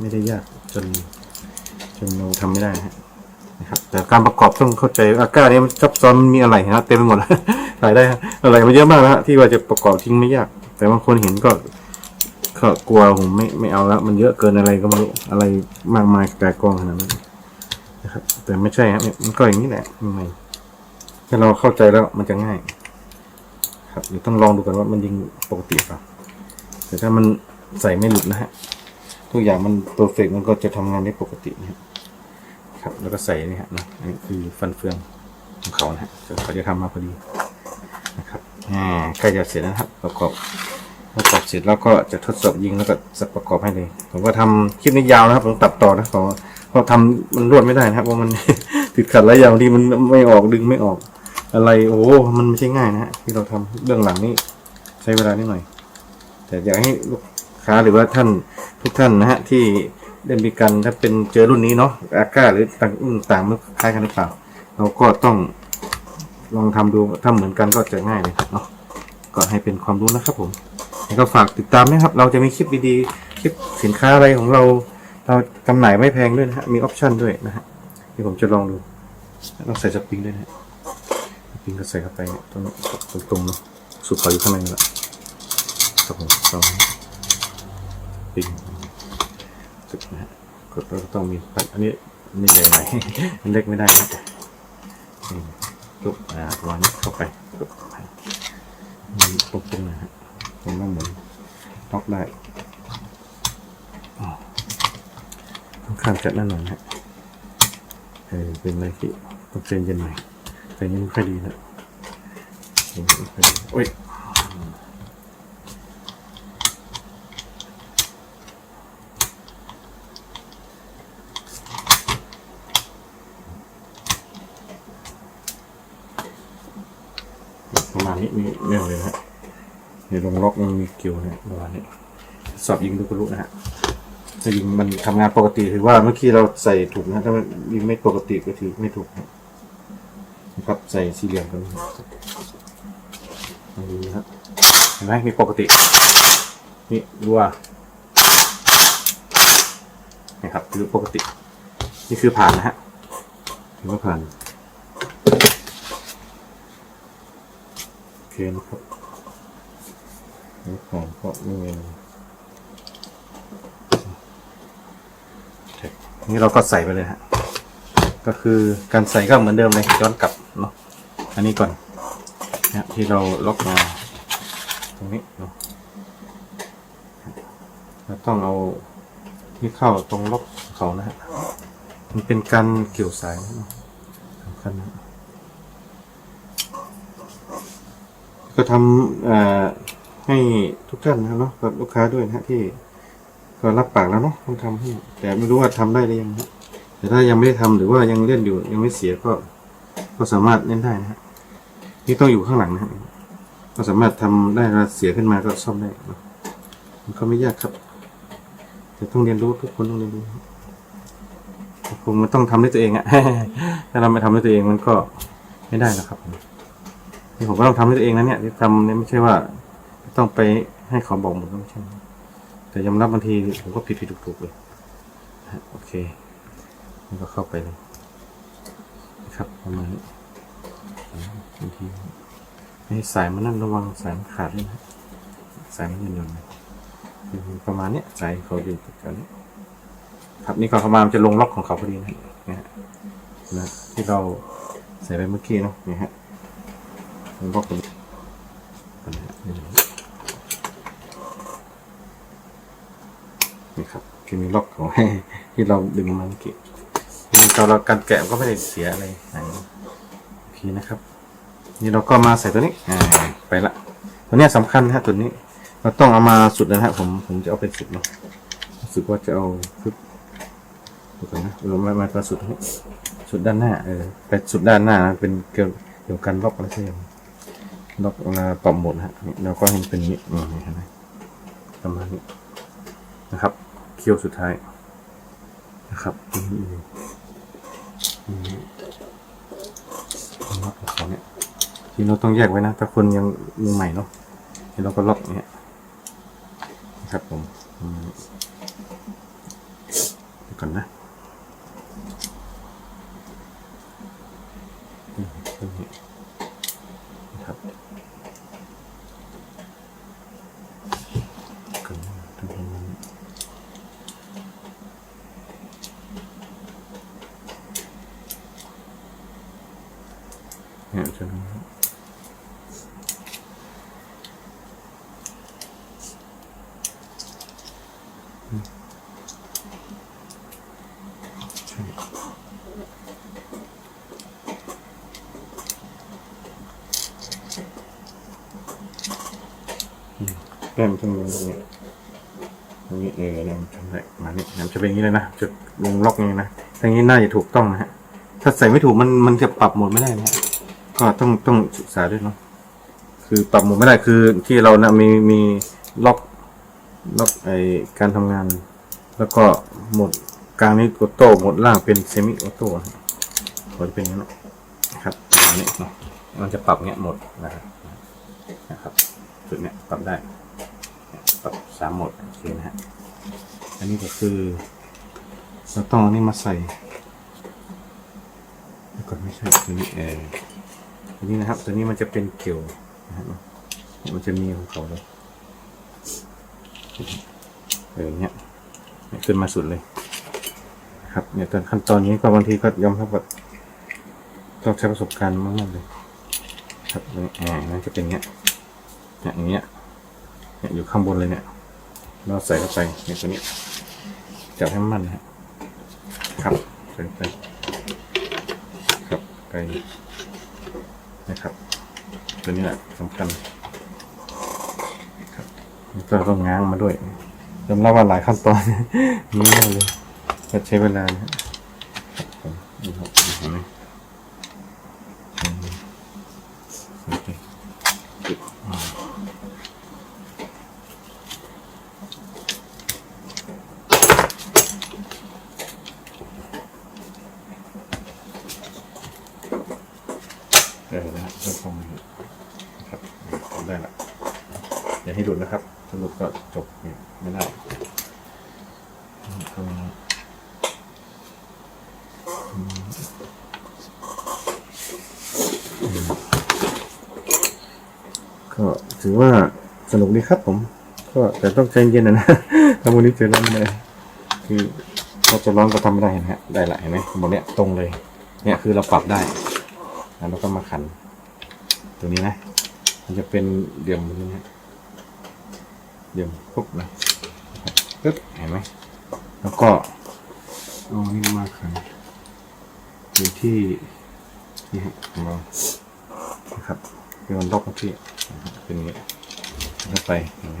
ไม่ได้ยากจนจนเราทำไม่ได้นะครับ แต่การประกอบต้องเข้าใจอาก้าเนี่ยมันซับซ้อนมันมีอะไรนะเต็มไปหมดขายได้อะไรมันเยอะมากนะที่ว่าจะประกอบทิ้งไม่ยาก แต่บางคนเห็นก็ก็กลัวผมไม่ไม่เอาแล้วมันเยอะเกินอะไรก็ไม่รู้อะไรมากมายแต่กองขนาดนั้นนะครับ แต่ไม่ใช่ฮะมันก็อย่างนี้แหละทำไมถ้าเราเข้าใจแล้วมันจะง่าย ครับเดี๋ยวต้องลองดูกันว่ามันยิงปกติเปล่าแต่ถ้ามันใส่ไม่หลุดนะฮะ ทุกอย่างมันเพอร์เฟกมันก็จะทำงานได้ปกตินะครับ แล้วก็ใส่นี่ฮะนะอันนี้คือฟันเฟืองของเขานะฮะเขาจะทำมาพอดีนะครับอ่าใกล้จะเสร็จแล้วนะครับ ประกอบประกอบเสร็จแล้วก็จะทดสอบยิงแล้วก็จะประกอบให้เลย ผมก็ทำคลิปนี้ยาวนะครับผมตัดต่อนะเพราะเพราะทำมันรวดไม่ได้นะครับเพราะมันติดขัดหลายอย่างที่มันไม่ออกดึงไม่ออก อะไรโอ้โหมันไม่ใช่ง่ายนะฮะที่เราทำเรื่องหลังนี้ใช้เวลานิดหน่อย แต่อยากให้ ค้าหรือว่าท่านทุกท่านนะฮะที่ได้มีกันถ้าเป็นเจอรุ่นนี้เนาะอาก้าหรือต่างรุ่นต่างมันคล้ายกันหรือเปล่า เราก็ต้องลองทำดูถ้าเหมือนกันก็จะง่ายเลยเนาะก็ให้เป็นความรู้นะครับผมแล้วก็ฝากติดตามนะครับ เราจะมีคลิปดีๆคลิปสินค้าอะไรของเรา เราจำหน่ายไม่แพงด้วยนะฮะมีออปชั่นด้วยนะฮะที่ผมจะลองดูต้องใส่สปริงด้วยนะฮะปิงก็ใส่เข้าไปตรงตรงๆเนอะสุดเขาอยู่ข้างในนี่แหละครับผมลอง ปิ้งตึกนะฮะก็ก็ต้องมีปัดอันนี้นี่ใหญ่หน่อยมันเล็กไม่ได้ครับอืมลุกอ่าวางนี้เข้าไปลุกไปมันตรงตรงนะฮะตรงนั้นเหมือนล็อกได้อ๋อค่อนข้างจะนั่นหน่อยนะฮะเออเป็นอะไรที่ต้องใจเย็นหน่อยแต่ยังไม่ค่อยดีนะยังไม่ค่อยดีโอ้ย ประมาณนี้มีเรื่องเลยนะฮะในลงล็อกมันมีเกี่ยวเนี่ยประมาณนี้สอบยิงดูกระลุนะฮะถ้ายิงมันทำงานปกติถือว่าเมื่อกี้เราใส่ถูกนะถ้ามันยิงไม่ปกติก็ถือไม่ถูกนะครับใส่สี่เหลี่ยมกันดูนะครับเห็นไหมมีปกตินี่รัวนะครับคือปกติ นี่คือผ่านนะฮะถือว่าผ่านโอ เคนะครับนี่ผ่านก็ไม่มีนี่เราก็ใส่ไปเลยฮะ ก็คือการใส่ก็เหมือนเดิมเลยย้อนกลับเนาะ อันนี้ก่อนนะที่เราล็อกมาตรงนี้เนาะเราต้องเอาที่เข้าตรงล็อกเขานะฮะ มันเป็นการเกี่ยวสายสำคัญนะ ก็ทำให้ทุกท่านนะเนาะกับลูกค้าด้วยนะที่ก็รับปากแล้วเนาะต้องทำให้แต่ไม่รู้ว่าทำได้หรือยังนะแต่ถ้ายังไม่ได้ทำหรือว่ายังเล่นอยู่ยังไม่เสียก็ ก็สามารถเล่นได้นะฮะนี่ต้องอยู่ข้างหลังนะฮะก็สามารถทำได้เวลาเสียขึ้นมาก็ซ่อมได้นะมันก็ไม่ยากครับ แต่ต้องเรียนรู้ทุกคนต้องเรียนรู้คงมันต้องทำด้วยตัวเองอะถ้าเราไม่ทำด้วยตัวเองมันก็ไม่ได้นะครับ นี่ผมก็ต้องทำด้วยตัวเองนะเนี่ยที่ทำเนี่ยไม่ใช่ว่า ต้องไปให้เขาบอกหมดก็ไม่ใช่แต่ยอมรับบางทีผมก็ผิดผิดถูกถูกๆเลยฮะโอเคก็เข้าไปเลยนะครับประมาณนี้บางทีให้สายมันนั่นระวังสายมันขาดด้วยนะสายมันย่อนๆนประมาณนี้สายเขาอยู่ตรงนี้ครับนี่ก็ประมาณจะลงล็อกของเขาพอดีนะนะที่เราใส่ไปเมื่อกี้เนาะนี่ฮะ ลงล็อกตรงนี้นี่ครับที่มีล็อกของที่เราดึงมาเมื่อกี้คือตอนเราการแกะก็ไม่ได้เสียอะไรไหนโอเคนะครับ นี่เราก็มาใส่ตัวนี้ไปละตัวนี้ยสำคัญฮะตัวนี้ เราต้องเอามาสุดนะฮะผมผมจะเอาเป็นสุดเนาะรู้สึกว่าจะเอาพึบดูกันนะเรามามาสุดสุดด้านหน้าเออไปสุดด้านหน้านะเป็นเกี่ยวเกี่ยวกันล็อกอะไรสักอย่าง ล็อกเวลาปรับหมดฮะเราก็เห็นเป็นนี้อืมเห็นไหมประมาณนี้นะครับเคี่ยวสุดท้ายนะครับอืมล็อกของเนี่ยที่เราต้องแยกไว้นะถ้าคนยังมือใหม่เนาะทีเราก็ล็อกเนี่ยนะครับผมก่อนนะอืมตรงนี้ ครับก่อนนะตรงนี้เนี่ยจะ อืมแก้มตรงนี้ตรงนี้ตรงนี้เออเนี่ยมันทำได้มานี่มันจะเป็นอย่างนี้เลยนะจะลงล็อกอย่างนี้นะทางนี้น่าจะถูกต้องนะฮะถ้าใส่ไม่ถูกมันมันจะปรับหมดไม่ได้นะฮะก็ต้องต้องศึกษาด้วยเนาะคือปรับหมดไม่ได้คือที่เรานะมีมีล็อกล็อกไอการทำงาน แล้วก็หมดกลางนี้ออโต้หมดล่างเป็นเซมิออโต้นะก็จะเป็นอย่างนี้นะครับอันนี้เนาะมันจะปรับเงี้ยหมดนะครับนะครับ จุดเนี้ยปรับได้ปรับสามโหมดโอเคนะฮะอันนี้ก็คือเราต้องเอันนี้มาใส่ก่อนไม่ใช่ตัวนี้เออตัวนี้นะครับ ตัวนี้มันจะเป็นเกลียวนะครับมันจะมีของเขาเลยเออเนี่ยขึ้นมาสุดเลย ครับเนี่ยตอนขั้นตอนนี้ก็บางทีก็ยอมรับว่าต้องใช้ประสบการณ์มากๆเลย ครับเนี่ยอ่านั่นจะเป็นเงี้ย เนี่ยอย่างเงี้ยเนี่ยอยู่ข้างบนเลยเนี่ยเราใส่เข้าไปเนี่ยตัวนี้จับให้มั่นนะครับใส่ไปครับไปนะครับ ตัวนี้แหละสำคัญครับแล้วก็ต้องง้างมาด้วยยอมรับว่าหลายขั้นตอนนี่เลยใช้เวลานะครับผมนี่ครับเห็นไหมอืมโอเคจุดอ่าเออนะครับเริ่มคงนะครับได้ละ อย่าให้หลุดนะครับถ้าหลุดก็จบไม่ได้ก็ถือว่าสนุกดีครับผม ก็แต่ต้องใจเย็นนะนะถ้าวันนี้เจอร้อนเลยคือถ้าจะร้อนก็ทำไม่ได้เห็นไหมฮะ ได้ละเห็นไหมหมดเนี้ยตรงเลย เนี่ยคือเราปรับได้แล้วเราก็มาขันตัวนี้นะ มันจะเป็นเดี่ยมแบบนี้ เดี่ยมปุ๊บนะปึ๊บเห็นไหมแล้วก็เอาอันนี้มาขันอยู่ที่นี่ฮะของเรานะครับเป็นมันล็อกที่นะครับเป็นอย่างนี้แล้วไปเห็นไหม